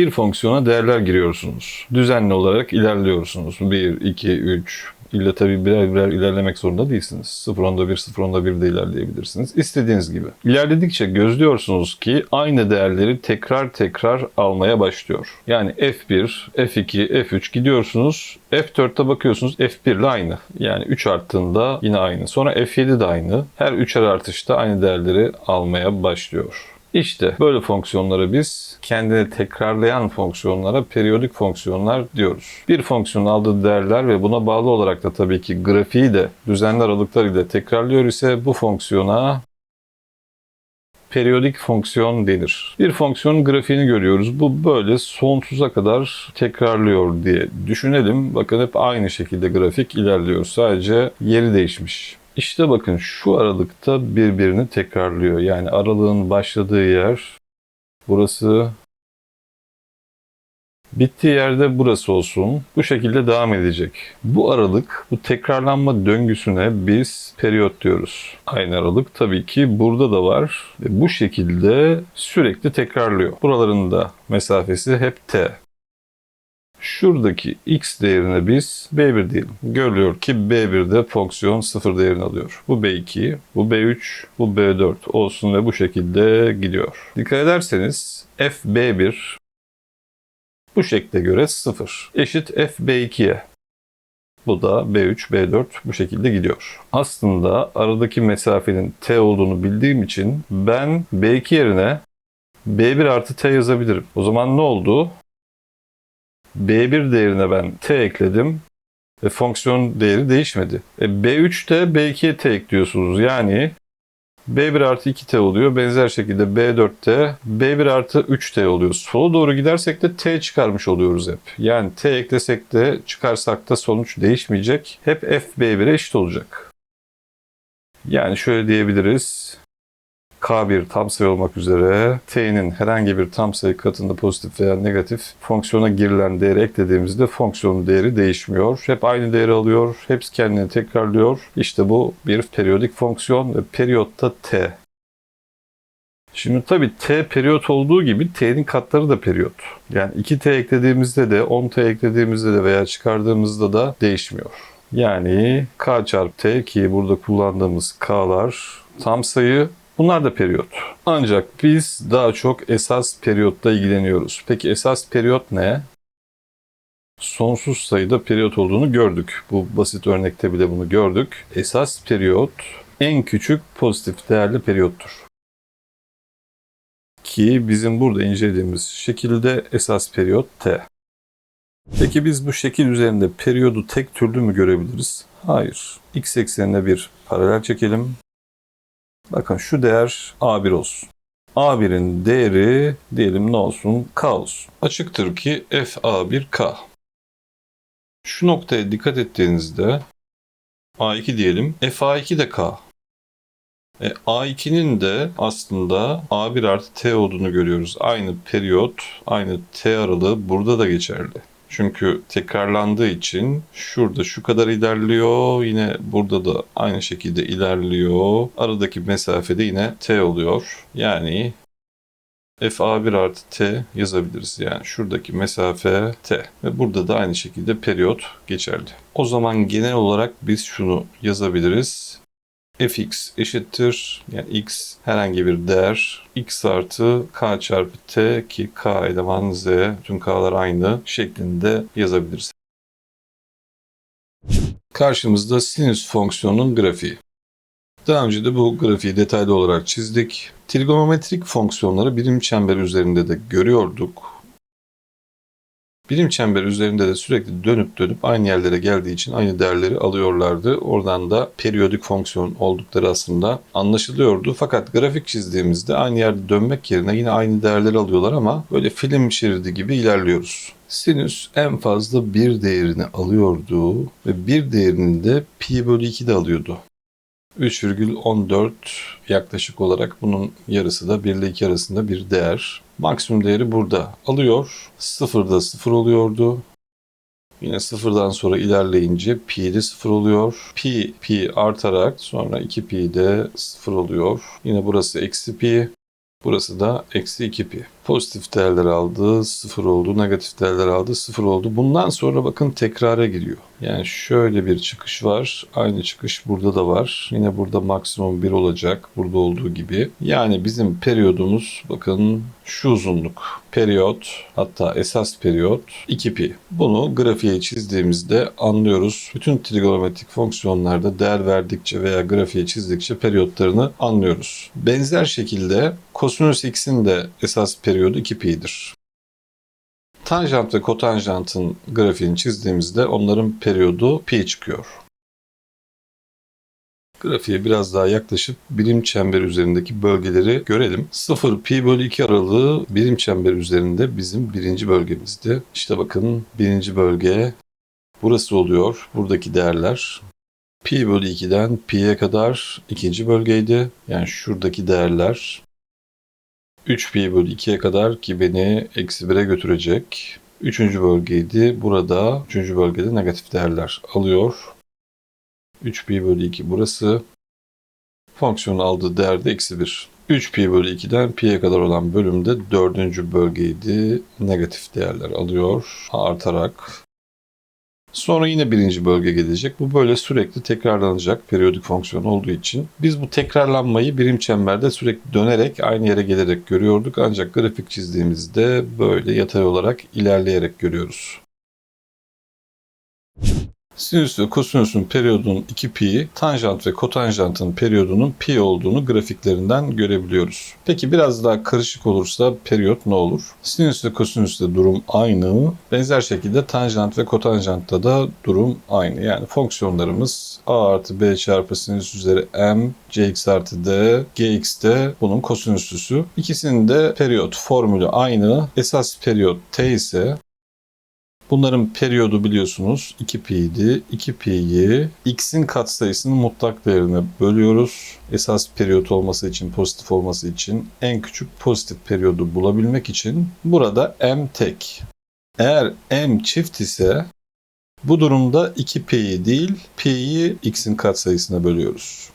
Bir fonksiyona değerler giriyorsunuz. Düzenli olarak ilerliyorsunuz. 1, 2, 3, İlla tabii birer birer ilerlemek zorunda değilsiniz. 0 onda 1, 0 onda 1 de ilerleyebilirsiniz. İstediğiniz gibi. İlerledikçe gözlüyorsunuz ki aynı değerleri tekrar tekrar almaya başlıyor. Yani F1, F2, F3 gidiyorsunuz. F4'te bakıyorsunuz F1 ile aynı. Yani 3 arttığında yine aynı. Sonra F7 de aynı. Her 3'er artışta aynı değerleri almaya başlıyor. İşte böyle fonksiyonlara biz kendini tekrarlayan fonksiyonlara periyodik fonksiyonlar diyoruz. Bir fonksiyonun aldığı değerler ve buna bağlı olarak da tabii ki grafiği de düzenli aralıklar ile tekrarlıyor ise bu fonksiyona periyodik fonksiyon denir. Bir fonksiyonun grafiğini görüyoruz. Bu böyle sonsuza kadar tekrarlıyor diye düşünelim. Bakın hep aynı şekilde grafik ilerliyor. Sadece yeri değişmiş. İşte bakın şu aralıkta birbirini tekrarlıyor. Yani aralığın başladığı yer burası Bittiği yerde burası olsun. Bu şekilde devam edecek. Bu aralık, bu tekrarlanma döngüsüne biz periyot diyoruz. Aynı aralık tabii ki burada da var. Ve bu şekilde sürekli tekrarlıyor. Buraların da mesafesi hep t. Şuradaki x değerine biz b1 diyelim. Görülüyor ki b1'de fonksiyon 0 değerini alıyor. Bu b2, bu b3, bu b4 olsun ve bu şekilde gidiyor. Dikkat ederseniz f b1 bu şekle göre 0 eşit f b2'ye. Bu da B3, B4 bu şekilde gidiyor. Aslında aradaki mesafenin T olduğunu bildiğim için ben B2 yerine B1 artı T yazabilirim. O zaman ne oldu? B1 değerine ben T ekledim ve fonksiyon değeri değişmedi. E, B3'te B2'ye T ekliyorsunuz. Yani B1 artı 2T oluyor. Benzer şekilde B4'te B1 artı 3T oluyor. Sola doğru gidersek de T çıkarmış oluyoruz hep. Yani T eklesek de çıkarsak da sonuç değişmeyecek. Hep F B1'e eşit olacak. Yani şöyle diyebiliriz. K1 tam sayı olmak üzere T'nin herhangi bir tam sayı katında pozitif veya negatif fonksiyona girilen değeri eklediğimizde fonksiyonun değeri değişmiyor. Hep aynı değeri alıyor. Hepsi kendini tekrarlıyor. İşte bu bir periyodik fonksiyon ve periyotta T. Şimdi tabii T periyot olduğu gibi T'nin katları da periyot. Yani 2T eklediğimizde de 10T eklediğimizde de veya çıkardığımızda da değişmiyor. Yani K çarpı T ki burada kullandığımız K'lar tam sayı Bunlar da periyot. Ancak biz daha çok esas periyotta ilgileniyoruz. Peki esas periyot ne? Sonsuz sayıda periyot olduğunu gördük. Bu basit örnekte bile bunu gördük. Esas periyot en küçük pozitif değerli periyottur. Ki bizim burada incelediğimiz şekilde esas periyot T. Peki biz bu şekil üzerinde periyodu tek türlü mü görebiliriz? Hayır. X eksenine bir paralel çekelim. Bakın şu değer A1 olsun. A1'in değeri diyelim ne olsun? K olsun. Açıktır ki F A1 K. Şu noktaya dikkat ettiğinizde A2 diyelim. F A2 de K. E, A2'nin de aslında A1 artı T olduğunu görüyoruz. Aynı periyot, aynı T aralığı burada da geçerli. Çünkü tekrarlandığı için şurada şu kadar ilerliyor. Yine burada da aynı şekilde ilerliyor. Aradaki mesafede yine t oluyor. Yani FA1 artı t yazabiliriz. Yani şuradaki mesafe t. Ve burada da aynı şekilde periyot geçerli. O zaman genel olarak biz şunu yazabiliriz fx eşittir yani x herhangi bir değer x artı k çarpı t ki k eleman z tüm k'lar aynı şeklinde yazabiliriz. Karşımızda sinüs fonksiyonunun grafiği. Daha önce de bu grafiği detaylı olarak çizdik. Trigonometrik fonksiyonları birim çember üzerinde de görüyorduk. Birim çember üzerinde de sürekli dönüp dönüp aynı yerlere geldiği için aynı değerleri alıyorlardı. Oradan da periyodik fonksiyon oldukları aslında anlaşılıyordu. Fakat grafik çizdiğimizde aynı yerde dönmek yerine yine aynı değerleri alıyorlar ama böyle film şeridi gibi ilerliyoruz. Sinüs en fazla bir değerini alıyordu ve bir değerini de pi bölü 2 de alıyordu. 3,14 yaklaşık olarak bunun yarısı da 1 ile 2 arasında bir değer. Maksimum değeri burada alıyor. Sıfırda sıfır oluyordu. Yine sıfırdan sonra ilerleyince pi de sıfır oluyor. Pi, pi artarak sonra 2 pi de sıfır oluyor. Yine burası eksi pi. Burası da eksi 2 pi. Pozitif değerler aldı, sıfır oldu. Negatif değerler aldı, sıfır oldu. Bundan sonra bakın tekrara giriyor. Yani şöyle bir çıkış var. Aynı çıkış burada da var. Yine burada maksimum 1 olacak. Burada olduğu gibi. Yani bizim periyodumuz bakın şu uzunluk. Periyot hatta esas periyot 2pi. Bunu grafiğe çizdiğimizde anlıyoruz. Bütün trigonometrik fonksiyonlarda değer verdikçe veya grafiğe çizdikçe periyotlarını anlıyoruz. Benzer şekilde kosinüs x'in de esas periyodu 2pi'dir. Tanjant ve kotanjantın grafiğini çizdiğimizde onların periyodu pi çıkıyor. Grafiğe biraz daha yaklaşıp birim çember üzerindeki bölgeleri görelim. 0 pi bölü 2 aralığı birim çember üzerinde bizim birinci bölgemizdi. İşte bakın birinci bölge burası oluyor. Buradaki değerler. Pi bölü 2'den pi'ye kadar ikinci bölgeydi. Yani şuradaki değerler 3 pi bölü 2'ye kadar ki beni eksi 1'e götürecek. Üçüncü bölgeydi. Burada üçüncü bölgede negatif değerler alıyor. 3 pi bölü 2 burası. Fonksiyonun aldığı değer de eksi 1. 3 pi bölü 2'den pi'ye kadar olan bölümde dördüncü bölgeydi. Negatif değerler alıyor. Artarak Sonra yine birinci bölge gelecek. Bu böyle sürekli tekrarlanacak periyodik fonksiyon olduğu için. Biz bu tekrarlanmayı birim çemberde sürekli dönerek aynı yere gelerek görüyorduk. Ancak grafik çizdiğimizde böyle yatay olarak ilerleyerek görüyoruz. Sinüs ve kosinüsün periyodunun 2pi, tanjant ve kotanjantın periyodunun pi olduğunu grafiklerinden görebiliyoruz. Peki biraz daha karışık olursa periyot ne olur? Sinüs ve kosinüste durum aynı. Benzer şekilde tanjant ve kotanjantta da durum aynı. Yani fonksiyonlarımız a artı b çarpı sinüs üzeri m, cx artı d, gx de bunun kosinüslüsü. İkisinin de periyot formülü aynı. Esas periyot t ise Bunların periyodu biliyorsunuz 2pi idi. 2pi'yi x'in katsayısının mutlak değerine bölüyoruz. Esas periyot olması için, pozitif olması için en küçük pozitif periyodu bulabilmek için burada m tek. Eğer m çift ise bu durumda 2pi'yi değil, pi'yi x'in katsayısına bölüyoruz.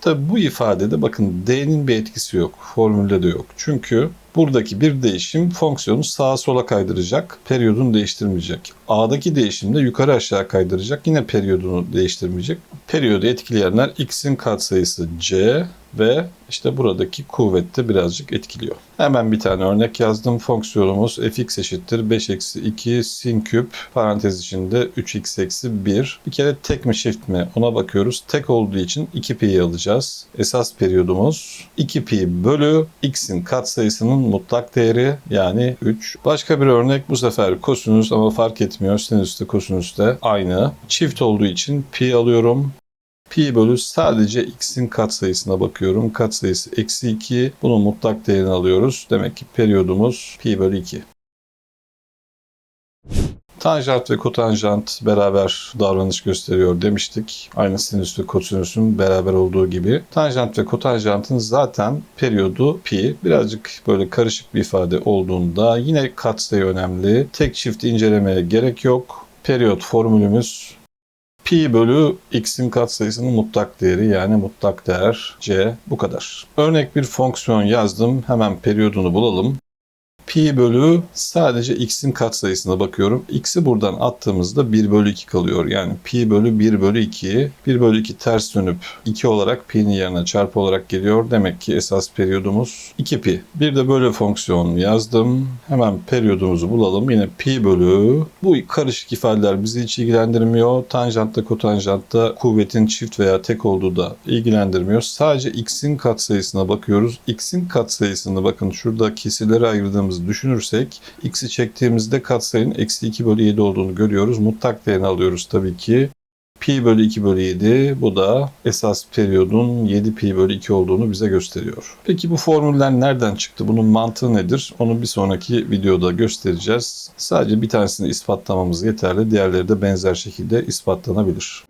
Tabi bu ifadede bakın d'nin bir etkisi yok. Formülde de yok. Çünkü buradaki bir değişim fonksiyonu sağa sola kaydıracak, periyodunu değiştirmeyecek. A'daki değişim de yukarı aşağı kaydıracak, yine periyodunu değiştirmeyecek. Periyodu etkileyenler x'in katsayısı c ve işte buradaki kuvvette birazcık etkiliyor. Hemen bir tane örnek yazdım. Fonksiyonumuz fx eşittir 5 eksi 2 sin küp parantez içinde 3x eksi 1. Bir kere tek mi çift mi ona bakıyoruz. Tek olduğu için 2pi'yi alacağız. Esas periyodumuz 2pi bölü x'in katsayısının mutlak değeri yani 3. Başka bir örnek bu sefer kosinüs ama fark etmiyor. Sinüs de kosinüs de aynı. Çift olduğu için pi alıyorum. Pi bölü sadece x'in katsayısına bakıyorum. Katsayısı eksi 2. Bunun mutlak değerini alıyoruz. Demek ki periyodumuz pi bölü 2. Tanjant ve kotanjant beraber davranış gösteriyor demiştik. Aynı sinüs ve kosinüsün beraber olduğu gibi. Tanjant ve kotanjantın zaten periyodu pi. Birazcık böyle karışık bir ifade olduğunda yine katsayı önemli. Tek çift incelemeye gerek yok. Periyot formülümüz pi bölü x'in katsayısının mutlak değeri yani mutlak değer c bu kadar. Örnek bir fonksiyon yazdım. Hemen periyodunu bulalım pi bölü sadece x'in katsayısına bakıyorum. x'i buradan attığımızda 1 bölü 2 kalıyor. Yani pi bölü 1 bölü 2. 1 bölü 2 ters dönüp 2 olarak pi'nin yerine çarpı olarak geliyor. Demek ki esas periyodumuz 2 pi. Bir de böyle fonksiyon yazdım. Hemen periyodumuzu bulalım. Yine pi bölü. Bu karışık ifadeler bizi hiç ilgilendirmiyor. Tanjantta kotanjantta kuvvetin çift veya tek olduğu da ilgilendirmiyor. Sadece x'in katsayısına bakıyoruz. x'in katsayısını bakın şurada kesirleri ayırdığımız düşünürsek x'i çektiğimizde katsayının eksi 2 bölü 7 olduğunu görüyoruz. Mutlak değerini alıyoruz tabii ki. Pi bölü 2 bölü 7 bu da esas periyodun 7 pi bölü 2 olduğunu bize gösteriyor. Peki bu formüller nereden çıktı? Bunun mantığı nedir? Onu bir sonraki videoda göstereceğiz. Sadece bir tanesini ispatlamamız yeterli. Diğerleri de benzer şekilde ispatlanabilir.